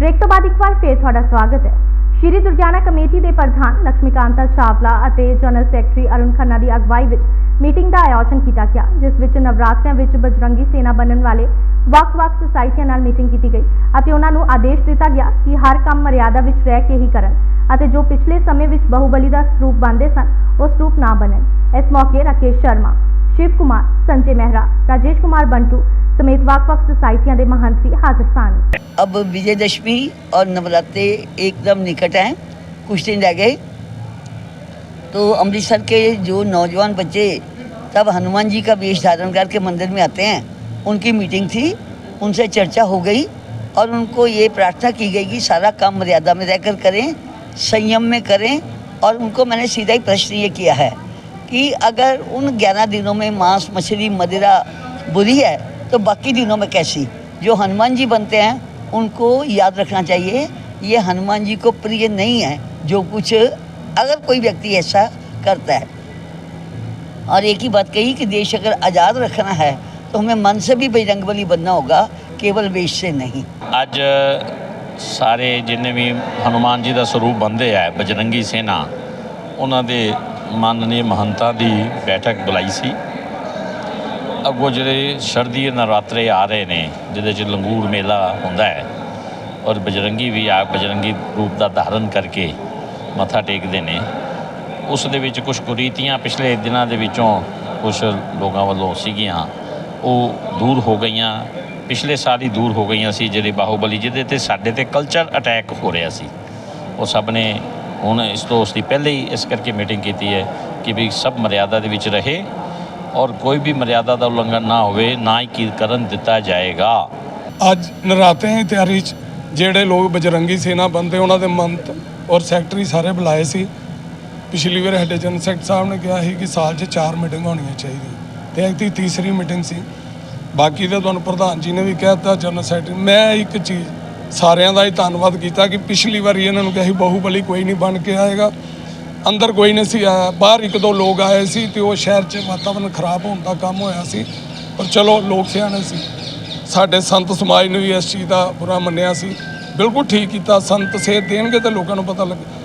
Break ਤੋਂ ਬਾਅਦ ਇੱਕ ਵਾਰ ਫੇਰ ਤੁਹਾਡਾ ਸਵਾਗਤ ਹੈ। ਸ਼੍ਰੀ ਦੁਰਗਿਆਨਾ ਕਮੇਟੀ ਦੇ ਪ੍ਰਧਾਨ ਲక్ష్ਮੀਕਾਂਤਾ ਚਾਵਲਾ ਅਤੇ ਜਨਰਲ ਸੈਕਟਰੀ ਅਰੁਣ ਖੰਨਾ ਦੀ ਅਗਵਾਈ ਵਿੱਚ ਮੀਟਿੰਗ ਦਾ ਆਯੋਜਨ ਕੀਤਾ ਗਿਆ, ਜਿਸ ਵਿੱਚ ਨਵਰਾਤਰੀਆਂ ਵਿੱਚ ਬਜਰੰਗੀ ਸੈਨਾ ਬਣਨ ਵਾਲੇ ਵੱਖ-ਵੱਖ ਸੁਸਾਇਟੀਆਂ ਨਾਲ ਮੀਟਿੰਗ ਕੀਤੀ ਗਈ ਅਤੇ ਉਹਨਾਂ ਨੂੰ ਆਦੇਸ਼ ਦਿੱਤਾ ਗਿਆ ਕਿ ਹਰ ਕੰਮ ਮਰਿਆਦਾ ਵਿੱਚ ਰਹਿ ਕੇ ਹੀ ਕਰਨ ਅਤੇ ਜੋ ਪਿਛਲੇ ਸਮੇਂ ਵਿੱਚ ਬਹੁਬਲੀ ਦਾ ਸਰੂਪ ਬਣਦੇ ਸਨ ਉਹ ਸਰੂਪ ਨਾ ਬਣਨ। ਇਸ ਮੌਕੇ ਰਾਕੇਸ਼ ਸ਼ਰਮਾ, ਸ਼ਿਵ ਕੁਮਾਰ, ਸੰਜੇ ਮਹਿਰਾ, ਰਾਜੇਸ਼ ਕੁਮਾਰ ਬੰਟੂ समेत ਵੱਖ-ਵੱਖ ਸੁਸਾਇਟੀਆਂ ਦੇ ਮਹੰਤ ਵੀ ਹਾਜ਼ਰ ਸਨ अब विजयदशमी और नवरात्रे एकदम निकट हैं कुछ दिन रह गए तो अमृतसर के जो नौजवान बच्चे तब हनुमान जी का वेश धारण करके मंदिर में आते हैं उनकी मीटिंग थी उनसे चर्चा हो गई और उनको ये प्रार्थना की गई कि सारा काम मर्यादा में रहकर करें संयम में करें और उनको मैंने सीधा ही प्रश्न ये किया है कि अगर उन ग्यारह दिनों में मांस मछली मदिरा बुरी है तो बाकी दिनों में कैसी जो हनुमान जी बनते हैं उनको याद रखना चाहिए ये हनुमान जी को प्रिय नहीं है जो कुछ अगर कोई व्यक्ति ऐसा करता है और एक ही बात कही कि देश अगर आज़ाद रखना है तो हमें मन से भी बजरंगबली बनना होगा केवल वेश से नहीं ਅੱਜ ਸਾਰੇ ਜਿੰਨੇ ਵੀ ਹਨੂਮਾਨ ਜੀ ਦਾ ਸਰੂਪ ਬੰਦੇ ਆ ਬਜਰੰਗੀ ਸੈਨਾ ਉਹਨਾਂ ਦੇ ਮਾਨਨੀय ਮਹੰਤਾਂ ਦੀ ਬੈਠਕ ਬੁਲਾਈ ਸੀ ਅੱਗੋਂ ਜਿਹੜੇ ਸਰਦੀ ਨਵਰਾਤਰੇ ਆ ਰਹੇ ਨੇ, ਜਿਹਦੇ ਚ ਲੰਗੂਰ ਮੇਲਾ ਹੁੰਦਾ ਹੈ, ਔਰ ਬਜਰੰਗੀ ਵੀ ਆ, ਬਜਰੰਗੀ ਰੂਪ ਦਾ ਧਾਰਨ ਕਰਕੇ ਮੱਥਾ ਟੇਕਦੇ ਨੇ। ਉਸ ਦੇ ਵਿੱਚ ਕੁਝ ਕੁਰੀਤੀਆਂ ਪਿਛਲੇ ਦਿਨਾਂ ਦੇ ਵਿੱਚੋਂ ਕੁਝ ਲੋਕਾਂ ਵੱਲੋਂ ਸੀਗੀਆਂ, ਉਹ ਦੂਰ ਹੋ ਗਈਆਂ, ਪਿਛਲੇ ਸਾਲ ਹੀ ਦੂਰ ਹੋ ਗਈਆਂ ਸੀ, ਜਿਹੜੇ ਬਾਹੂਬਲੀ, ਜਿਹਦੇ ਤੇ ਸਾਡੇ ਤੇ ਕਲਚਰ ਅਟੈਕ ਹੋ ਰਿਹਾ ਸੀ। ਉਹ ਸਭ ਨੇ ਹੁਣ ਇਸ ਤੋਂ, ਉਸ ਦੀ ਪਹਿਲੇ ਹੀ ਇਸ ਕਰਕੇ ਮੀਟਿੰਗ ਕੀਤੀ ਹੈ ਕਿ ਵੀ ਸਭ ਮਰਿਆਦਾ ਦੇ ਵਿੱਚ ਰਹੇ ਔਰ ਕੋਈ ਵੀ ਮਰਿਆਦਾ ਦਾ ਉਲੰਘਣ ਨਾ ਹੋਵੇ, ਨਾ ਹੀ ਕੀ ਦਿੱਤਾ ਜਾਏਗਾ। ਅੱਜ ਨਰਾਤਿਆਂ ਦੀ ਤਿਆਰੀ 'ਚ ਜਿਹੜੇ ਲੋਕ ਬਜਰੰਗੀ ਸੇਨਾ ਬੰਦੇ, ਉਹਨਾਂ ਦੇ ਮੰਤ ਔਰ ਸੈਕਟਰੀ ਸਾਰੇ ਬੁਲਾਏ ਸੀ। ਪਿਛਲੀ ਵਾਰ ਸਾਡੇ ਜਨਰਲ ਸੈਕਟਰੀ ਸਾਹਿਬ ਨੇ ਕਿਹਾ ਸੀ ਕਿ ਸਾਲ 'ਚ ਚਾਰ ਮੀਟਿੰਗ ਹੋਣੀਆਂ ਚਾਹੀਦੀਆਂ। ਤੇ ਐਤਕੀ ਤੀਸਰੀ ਮੀਟਿੰਗ ਸੀ। ਬਾਕੀ ਤਾਂ ਤੁਹਾਨੂੰ ਪ੍ਰਧਾਨ ਜੀ ਨੇ ਵੀ ਕਹਿ ਦਿੱਤਾ ਜਨਰਲ ਸੈਕਟਰੀ, ਮੈਂ ਇੱਕ ਚੀਜ਼ ਸਾਰਿਆਂ ਦਾ ਹੀ ਧੰਨਵਾਦ ਕੀਤਾ ਕਿ ਪਿਛਲੀ ਵਾਰੀ ਇਹਨਾਂ ਨੂੰ ਕਿਹਾ ਸੀ, ਬਾਹੂਬਲੀ ਕੋਈ ਨਹੀਂ ਬਣ ਕੇ ਆਏਗਾ। ਅੰਦਰ ਕੋਈ ਨਹੀਂ ਸੀ ਆਇਆ ਬਾਹਰ ਇੱਕ ਦੋ ਲੋਕ ਆਏ ਸੀ ਤੇ ਉਹ ਸ਼ਹਿਰ 'ਚ ਵਾਤਾਵਰਨ ਖਰਾਬ ਹੋਣ ਦਾ ਕੰਮ ਹੋਇਆ ਸੀ। ਪਰ ਚਲੋ ਲੋਕ ਸਿਆਣੇ ਸੀ। ਸਾਡੇ ਸੰਤ ਸਮਾਜ ਨੂੰ ਵੀ ਇਸ ਚੀਜ਼ ਦਾ ਬੁਰਾ ਮੰਨਿਆ ਸੀ। ਬਿਲਕੁਲ ਠੀਕ ਕੀਤਾ, ਸੰਤ ਸੇਧ ਦੇਣਗੇ ਤਾਂ ਲੋਕਾਂ ਨੂੰ ਪਤਾ ਲੱਗੇ।